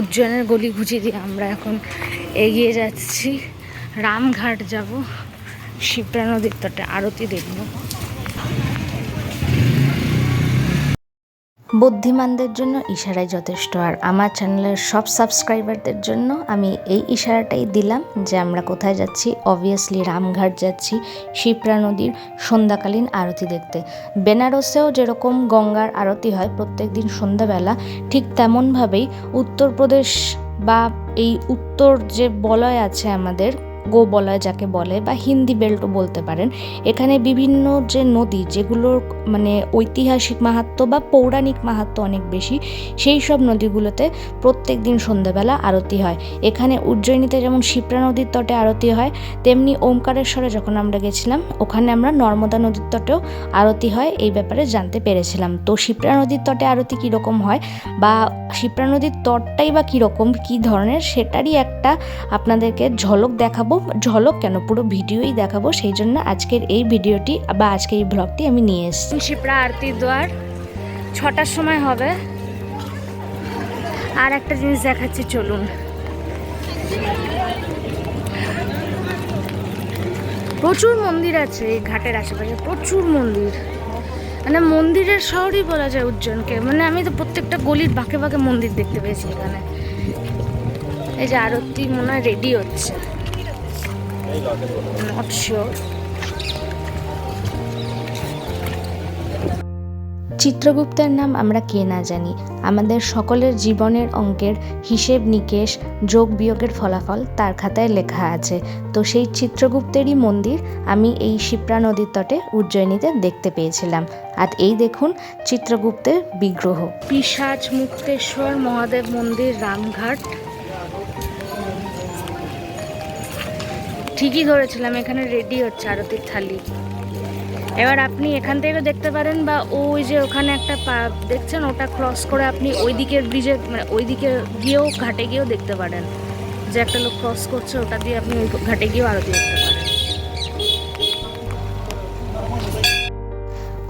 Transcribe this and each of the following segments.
উজ্জয়নের গলি ঘুচি দিয়ে আমরা এখন এগিয়ে যাচ্ছি। রামঘাট যাব শিপ্রা নদীর তটে, আরতি দেখব। বুদ্ধিমানদের জন্য ইশারাই যথেষ্ট। আর আমার চ্যানেলের সব সাবস্ক্রাইবারদের জন্য আমি এই ইশারাটাই দিলাম যে আমরা কোথায় যাচ্ছি। অবভিয়াসলি রামঘাট যাচ্ছি শিপ্রা নদীর সন্ধ্যাকালীন আরতি দেখতে। বেনারসেও যেরকম গঙ্গার আরতি হয় প্রত্যেক দিন সন্ধ্যাবেলা, ঠিক তেমনভাবেই উত্তরপ্রদেশ বা এই উত্তর যে বলয় আছে আমাদের গো বলয় যাকে বলে বা হিন্দি বেল্টও বলতে পারেন, এখানে বিভিন্ন যে নদী যেগুলোর মানে ঐতিহাসিক মাহাত্ম্য বা পৌরাণিক মাহাত্ম্য অনেক বেশি, সেই সব নদীগুলোতে প্রত্যেক দিন সন্ধ্যাবেলা আরতি হয়। এখানে উজ্জয়িনীতে যেমন শিপ্রা নদীর তটে আরতি হয়, তেমনি ওমকারেশ্বরে যখন আমরা গেছিলাম, ওখানে আমরা নর্মদা নদীর তটেও আরতি হয়, এই ব্যাপারে জানতে পেরেছিলাম। তো শিপ্রা নদীর তটে আরতি কীরকম হয় বা শিপ্রা নদীর তটটাই বা কীরকম, কী ধরনের, সেটারই একটা আপনাদেরকে ঝলক দেখাবো। ঝলক কেন? পুরো ভিডিওই দেখাবো, সেই জন্য আজকের এই ভিডিওটি বা আজকের এই ব্লগটি আমি নিয়ে এসেছি। শিপ্রা আরতির দ্বার ছটার সময় হবে। আর একটা জিনিস দেখাচ্ছি, চলুন। প্রচুর মন্দির আছে এই ঘাটের আশেপাশে, প্রচুর মন্দির। মানে মন্দিরের শহরই বলা যায় উজ্জয়নকে মানে আমি তো প্রত্যেকটা গলির বাঁকে বাঁকে মন্দির দেখতে পেয়েছি এখানে। এই যে আরতি মনে হয় রেডি হচ্ছে। নট শিওর চিত্রগুপ্তের নাম আমরা কে না জানি। আমাদের সকলের জীবনের অঙ্কের হিসেব নিকেশ যোগ বিয়োগের ফলাফল তার খাতায় লেখা আছে। তো সেই চিত্রগুপ্তেরই মন্দির আমি এই শিপ্রা নদীর তটে উজ্জয়িনীতে দেখতে পেয়েছিলাম। আর এই দেখুন চিত্রগুপ্তের বিগ্রহ। পিসাজ মুক্তেশ্বর মহাদেব মন্দির রামঘাট ঠিকই ধরেছিলাম, এখানে রেডি হচ্ছে আরতির থালি। এবার আপনি এখান থেকে দেখতে পারেন বা ওই যে ওখানে একটা পা- দেখছেন ওটা ক্রস করে আপনি ওই দিকের ব্রিজে মানে ওই দিকে গিয়েও ঘাটে গিয়েও দেখতে পারেন। যে একটা লোক ক্রস করছে, ওটা দিয়ে আপনি ওই ঘাটে গিয়েও আরতি দেখতে পারেন।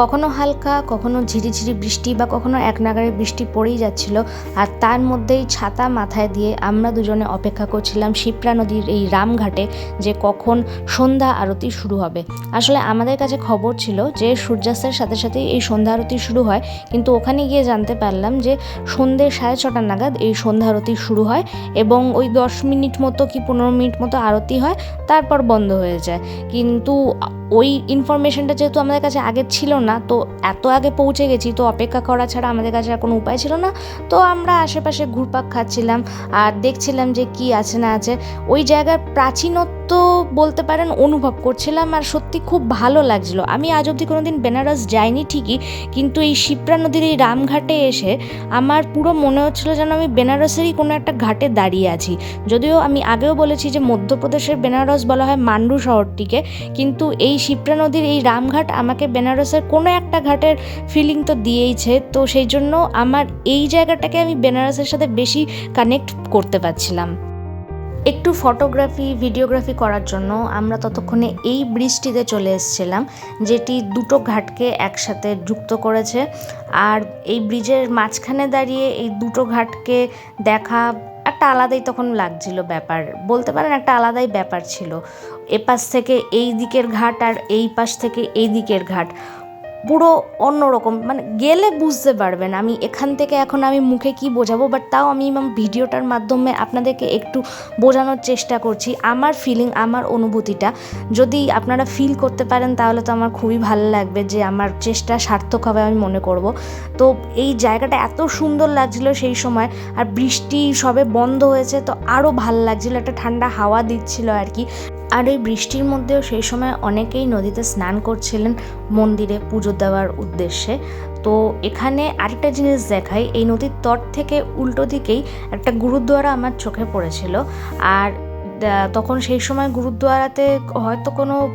কখনো হালকা, কখনো ঝিরিঝিরি বৃষ্টি বা কখনো এক নাগারে বৃষ্টি পড়েই যাচ্ছিল। আর তার মধ্যেই ছাতা মাথায় দিয়ে আমরা দুজনে অপেক্ষা করছিলাম শিপ্রা নদীর এই রামঘাটে যে কখন সন্ধ্যা আরতি শুরু হবে। আসলে আমাদের কাছে খবর ছিল যে সূর্যাস্তের সাথে সাথেই এই সন্ধ্যা আরতি শুরু হয়। কিন্তু ওখানে গিয়ে জানতে পারলাম যে সন্ধ্যে সাড়ে ছটা নাগাদ এই সন্ধ্যা আরতি শুরু হয় এবং ওই দশ মিনিট মতো কি পনেরো মিনিট মতো আরতি হয়, তারপর বন্ধ হয়ে যায়। কিন্তু ওই ইনফরমেশনটা যেহেতু আমাদের কাছে আগে ছিল না, তো এত আগে পৌঁছে গেছি, তো অপেক্ষা করা ছাড়া আমাদের কাছে আর কোনো উপায় ছিল না। তো আমরা আশেপাশে ঘুরপাক খাচ্ছিলাম আর দেখছিলাম যে কি আছে না আছে। ওই জায়গার প্রাচীনত্ব বলতে পারেন, অনুভব করছিলাম আর সত্যি খুব ভালো লাগছিল। আমি আজ অবধি কোনোদিন বেনারস যাইনি ঠিকই, কিন্তু এই শিপ্রা নদীর এই রামঘাটে এসে আমার পুরো মনে হচ্ছিল যেন আমি বেনারসেরই কোনো একটা ঘাটে দাঁড়িয়ে আছি। যদিও আমি আগেও বলেছি যে মধ্যপ্রদেশের বেনারস বলা হয় মান্ডু শহরটিকে, কিন্তু এই শিপ্রা নদীর এই রামঘাট আমাকে বেনারসের কোনো একটা ঘাটের ফিলিং তো দিয়েইছে। তো সেই জন্য আমার এই জায়গাটাকে আমি বেনারসের সাথে বেশি কানেক্ট করতে পারছিলাম। একটু ফটোগ্রাফি ভিডিওগ্রাফি করার জন্য আমরা ততক্ষণে এই ব্রিজটিতে চলে এসেছিলাম, যেটি দুটো ঘাটকে একসাথে যুক্ত করেছে। আর এই ব্রিজের মাঝখানে দাঁড়িয়ে এই দুটো ঘাটকে দেখা একটা আলাদাই তখন লাগছিল ব্যাপার। বলতে পারেন একটা আলাদাই ব্যাপার ছিল। এপাশ থেকে এই দিকের ঘাট আর এই পাশ থেকে এই দিকের ঘাট। পুরো অন্যরকম। মানে গেলে বুঝতে পারবেন আমি এখান থেকে এখন আমি মুখে কি বোঝাবো বাট তাও আমি ভিডিওটার মাধ্যমে আপনাদেরকে একটু বোঝানোর চেষ্টা করছি। আমার ফিলিং আমার অনুভূতিটা। যদি আপনারা ফিল করতে পারেন, তাহলে তো আমার খুবই ভালো লাগবে যে আমার চেষ্টা সার্থক হবে আমি মনে করব। তো এই জায়গাটা এত সুন্দর লাগছিল সেই সময়, আর বৃষ্টি সবে বন্ধ হয়েছে, তো আরও ভালো লাগছিল। একটা ঠান্ডা হাওয়া দিচ্ছিল আর কি। আর এই বৃষ্টির মধ্যেও সেই সময় অনেকেই নদীতে স্নান করছিলেন মন্দিরে পুজো দেওয়ার উদ্দেশ্যে। তো এখানে আরেকটা জিনিস দেখাই, এই নদীর তট থেকে উল্টো দিকেই একটা গুরুদ্বারা আমার চোখে পড়েছিল। আর তখন সেই সময় গুরুদ্বারাতে হয়তো কোনো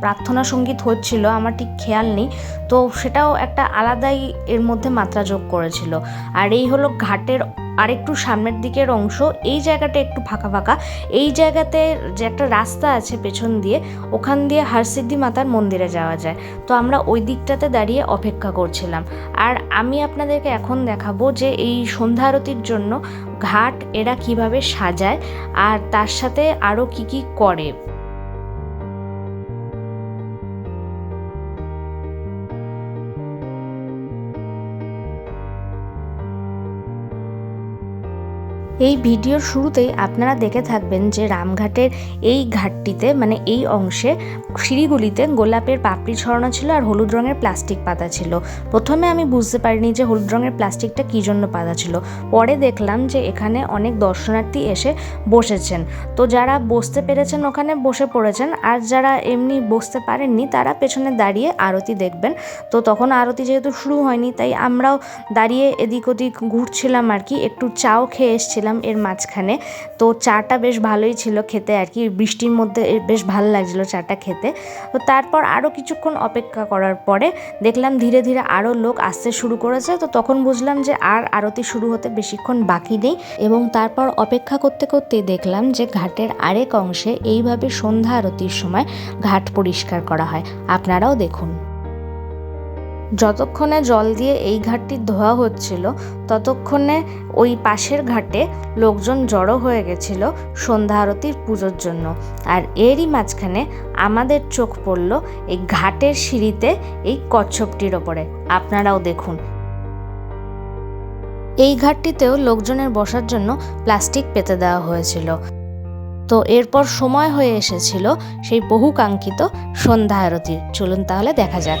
প্রার্থনা সংগীত হচ্ছিল, আমার ঠিক খেয়াল নেই। তো সেটাও একটা আলাদাই এর মধ্যে মাত্রা যোগ করেছিল। আর এই হলো ঘাটের আরেকটু সামনের দিকের অংশ, এই জায়গাটা একটু ফাঁকা ফাঁকা। এই জায়গাতে যে একটা রাস্তা আছে পেছন দিয়ে, ওখান দিয়ে হরসিদ্ধি মাতার মন্দিরে যাওয়া যায়। তো আমরা ওই দিকটাতে দাঁড়িয়ে অপেক্ষা করছিলাম। আর আমি আপনাদেরকে এখন দেখাবো যে এই সন্ধ্যা আরতির জন্য ঘাট এরা কীভাবে সাজায়, আর তার সাথে আরও কি কি করে। এই ভিডিওর শুরুতেই আপনারা দেখে থাকবেন যে রামঘাটের এই ঘাটটিতে মানে এই অংশে সিঁড়িগুলিতে গোলাপের পাপড়ি ছড়ানো ছিল আর হলুদ রঙের প্লাস্টিক পাতা ছিল। প্রথমে আমি বুঝতে পারিনি যে হলুদ রঙের প্লাস্টিকটা কী জন্য পাতা ছিল। পরে দেখলাম যে এখানে অনেক দর্শনার্থী এসে বসেছেন। তো যারা বসতে পেরেছেন ওখানে বসে পড়েছেন, আর যারা এমনি বসতে পারেননি তারা পেছনে দাঁড়িয়ে আরতি দেখবেন। তো তখন আরতি যেহেতু শুরু হয়নি, তাই আমরাও দাঁড়িয়ে এদিক ওদিক ঘুরছিলাম আর কি, একটু চাও খেয়ে এসেছিলাম। এর মাঝখানে। তো চাটা বেশ ভালোই ছিল খেতে আর কি। বৃষ্টির মধ্যে বেশ ভালো লাগছিল চাটা খেতে। তো তারপর আরও কিছুক্ষণ অপেক্ষা করার পরে দেখলাম ধীরে ধীরে আরও লোক আসতে শুরু করেছে। তো তখন বুঝলাম যে আর আরতি শুরু হতে বেশিক্ষণ বাকি নেই এবং তারপর অপেক্ষা করতে করতেই দেখলাম যে ঘাটের আরেক অংশে এইভাবে সন্ধ্যা আরতির সময় ঘাট পরিষ্কার করা হয়। আপনারাও দেখুন। যতক্ষণে জল দিয়ে এই ঘাটটি ধোয়া হচ্ছিল, ততক্ষণে ওই পাশের ঘাটে লোকজন জড়ো হয়ে গেছিল সন্ধ্যা আরতির পুজোর জন্য। আর এরই মাঝখানে আমাদের চোখ পড়ল এই ঘাটের সিঁড়িতে এই কচ্ছপটির ওপরে। আপনারাও দেখুন। এই ঘাটটিতেও লোকজনের বসার জন্য প্লাস্টিক পেতে দেওয়া হয়েছিল। তো এরপর সময় হয়ে এসেছিল সেই বহুকাঙ্ক্ষিত সন্ধ্যা আরতির। চলুন তাহলে দেখা যাক।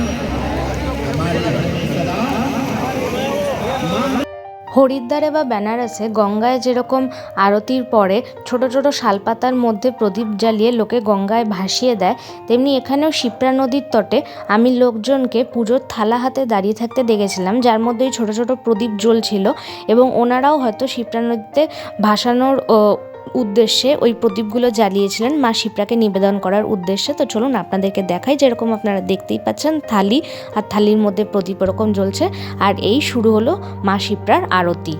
হরিদ্বারে বা বেনারসে গঙ্গায় যেরকম আরতির পরে ছোট ছোট শালপাতার মধ্যে প্রদীপ জ্বালিয়ে লোকে গঙ্গায় ভাসিয়ে দেয়, তেমনি এখানেও শিপ্রা নদীর তটে আমি লোকজনকে পুজোর থালা হাতে দাঁড়িয়ে থাকতে দেখেছিলাম, যার মধ্যে ছোট ছোট প্রদীপ জ্বলছিল এবং ওনারাও হয়তো শিপ্রা নদীতে ভাসানোর উদ্দেশ্যে ওই প্রদীপগুলো জ্বালিয়েছিলেন। মা শিপ্রাকে নিবেদন করার উদ্দেশ্যে। তো চলুন আপনাদেরকে দেখাই যেরকম আপনারা দেখতেই পাচ্ছেন, থালি আর থালির মধ্যে প্রদীপ এরকম জ্বলছে। আর এই শুরু হলো মা শিপ্রার আরতি।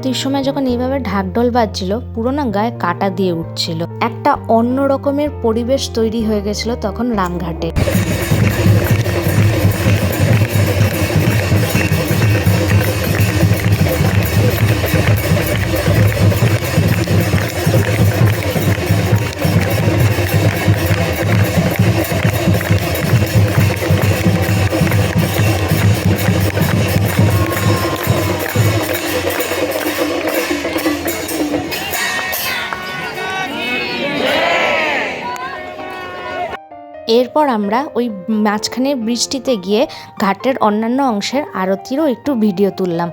আরতির সময় যখন এইভাবে ঢাকঢোল বাজছিল, পুরো না গায়ে কাটা দিয়ে উঠছিল। একটা অন্য রকমের পরিবেশ তৈরি হয়ে গেছিল তখন রামঘাটে। এরপর আমরা ওই মাঝখানের ব্রিজটিতে গিয়ে ঘাটের অন্যান্য অংশের আরতিরও একটু ভিডিও তুললাম।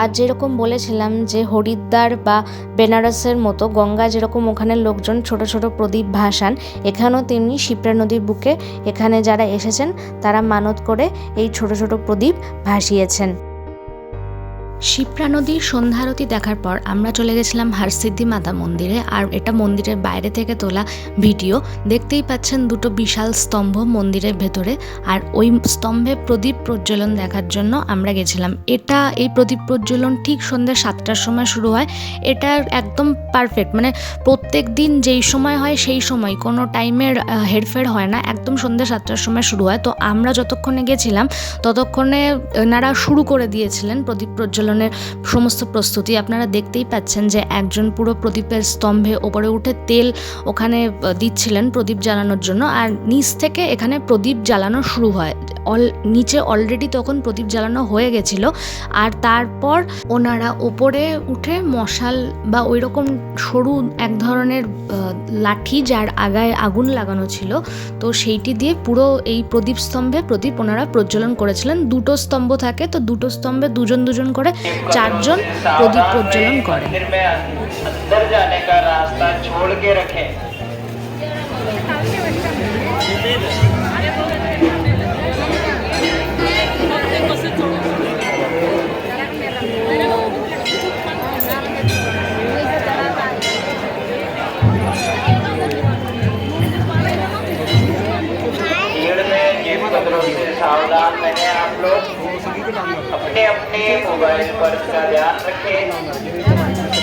আর যেরকম বলেছিলাম যে হরিদ্বার বা বেনারসের মতো গঙ্গা যেরকম ওখানে লোকজন ছোট ছোট প্রদীপ ভাসান, এখানেও তেমনি শিপ্রা নদীর বুকে এখানে যারা এসেছেন, তারা মানত করে এই ছোট ছোট প্রদীপ ভাসিয়েছেন। শিপ্রা নদীর সন্ধ্যারতি দেখার পর আমরা চলে গেছিলাম হারসিদ্ধি মাতা মন্দিরে, আর এটা মন্দিরের বাইরে থেকে তোলা ভিডিও। দেখতেই পাচ্ছেন দুটো বিশাল স্তম্ভ মন্দিরের ভেতরে, আর ওই স্তম্ভে প্রদীপ প্রজ্বলন দেখার জন্য আমরা গেছিলাম। এটা, এই প্রদীপ প্রজ্বলন ঠিক সন্ধ্যে সাতটার সময় শুরু হয়। এটা একদম পারফেক্ট মানে প্রত্যেক দিন যেই সময় হয় সেই সময়, কোনো টাইমের হেরফের হয় না, একদম সন্ধ্যে সাতটার সময় শুরু হয়। তো আমরা যতক্ষণে গেছিলাম, ততক্ষণে এনারা শুরু করে দিয়েছিলেন প্রদীপ প্রজ্বলনের সমস্ত প্রস্তুতি আপনারা দেখতেই পাচ্ছেন যে একজন পুরো প্রদীপের স্তম্ভে ওপরে উঠে তেল ওখানে দিচ্ছিলেন প্রদীপ জ্বালানোর জন্য। আর নিচ থেকে এখানে প্রদীপ জ্বালানো শুরু হয়। অল, নিচে অলরেডি তখন প্রদীপ জ্বালানো হয়ে গেছিল। আর তারপর ওনারা ওপরে উঠে মশাল বা ওই রকম সরু এক ধরনের লাঠি যার আগায় আগুন লাগানো ছিল, তো সেইটি দিয়ে পুরো এই প্রদীপ স্তম্ভে প্রদীপ ওনারা প্রজ্বলন করেছিলেন। দুটো স্তম্ভ থাকে, তো দুটো স্তম্ভে দুজন দুজন করে চারজন প্রদীপ প্রজ্বলন করে। রাস্তা अपने अपने मोबाइल पर इसका ध्यान रखें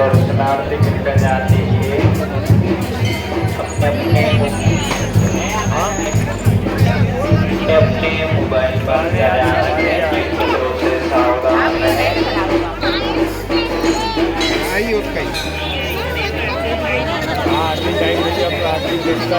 दर्शनार्थी निकल जाते हैं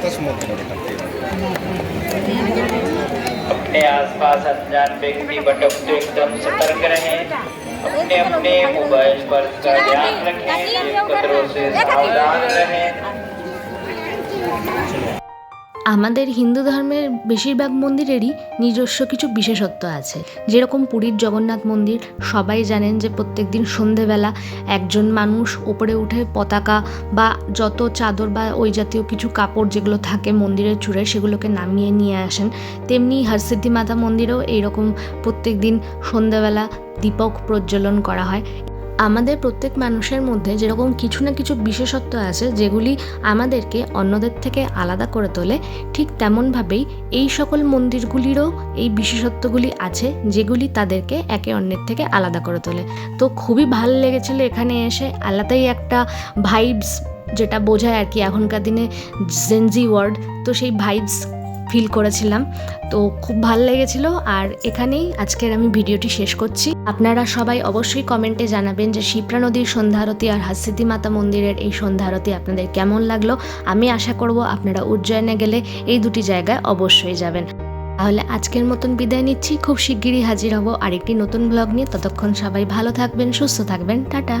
फक्त दिवाचा स्मोक करते अपने आसपास अनजान व्यक्ति भटकते एकदम सतर्क रहें। अपने अपने मोबाइल पर ध्यान रखें खतरों से सावधान रहें। আমাদের হিন্দু ধর্মের বেশিরভাগ মন্দিরেরই নিজস্ব কিছু বিশেষত্ব আছে। যেরকম পুরীর জগন্নাথ মন্দির, সবাই জানেন যে প্রত্যেক দিন সন্ধেবেলা একজন মানুষ ওপরে উঠে পতাকা বা যত চাদর বা ওই জাতীয় কিছু কাপড় যেগুলো থাকে মন্দিরের চূড়ে সেগুলোকে নামিয়ে নিয়ে আসেন। তেমনি হরসিদ্ধি মাতা মন্দিরেও এইরকম প্রত্যেক দিন সন্ধেবেলা দীপক প্রজ্বলন করা হয়। আমাদের প্রত্যেক মানুষের মধ্যে যেরকম কিছু না কিছু বিশেষত্ব আছে, যেগুলি আমাদেরকে অন্যদের থেকে আলাদা করে তোলে, ঠিক তেমনভাবেই এই সকল মন্দিরগুলিরও এই বিশেষত্বগুলি আছে, যেগুলি তাদেরকে একে অন্যের থেকে আলাদা করে তোলে। তো খুবই ভালো লেগেছিল এখানে এসে। আলাদাই একটা ভাইবস যেটা বোঝায় আর কি এখনকার দিনে জেনজি ওয়ার্ড তো সেই ভাইবস ফিল করেছিলাম। তো খুব ভালো লেগেছিল আর এখানেই আজকের আমি ভিডিওটি শেষ করছি। আপনারা সবাই অবশ্যই কমেন্টে জানাবেন যে শিপ্রা নদীর সন্ধ্যা আরতি আর হাসিদ্ধি মাতা মন্দিরের এই সন্ধ্যা আরতি আপনাদের কেমন লাগল। আমি আশা করব আপনারা উজ্জয়নে গেলে এই দুটি জায়গায় অবশ্যই যাবেন। তাহলে আজকের মতন বিদায় নিচ্ছি। খুব শিগগিরই হাজির হব আরেকটি নতুন ব্লগ নিয়ে। ততক্ষণ সবাই ভালো থাকবেন, সুস্থ থাকবেন। টাটা।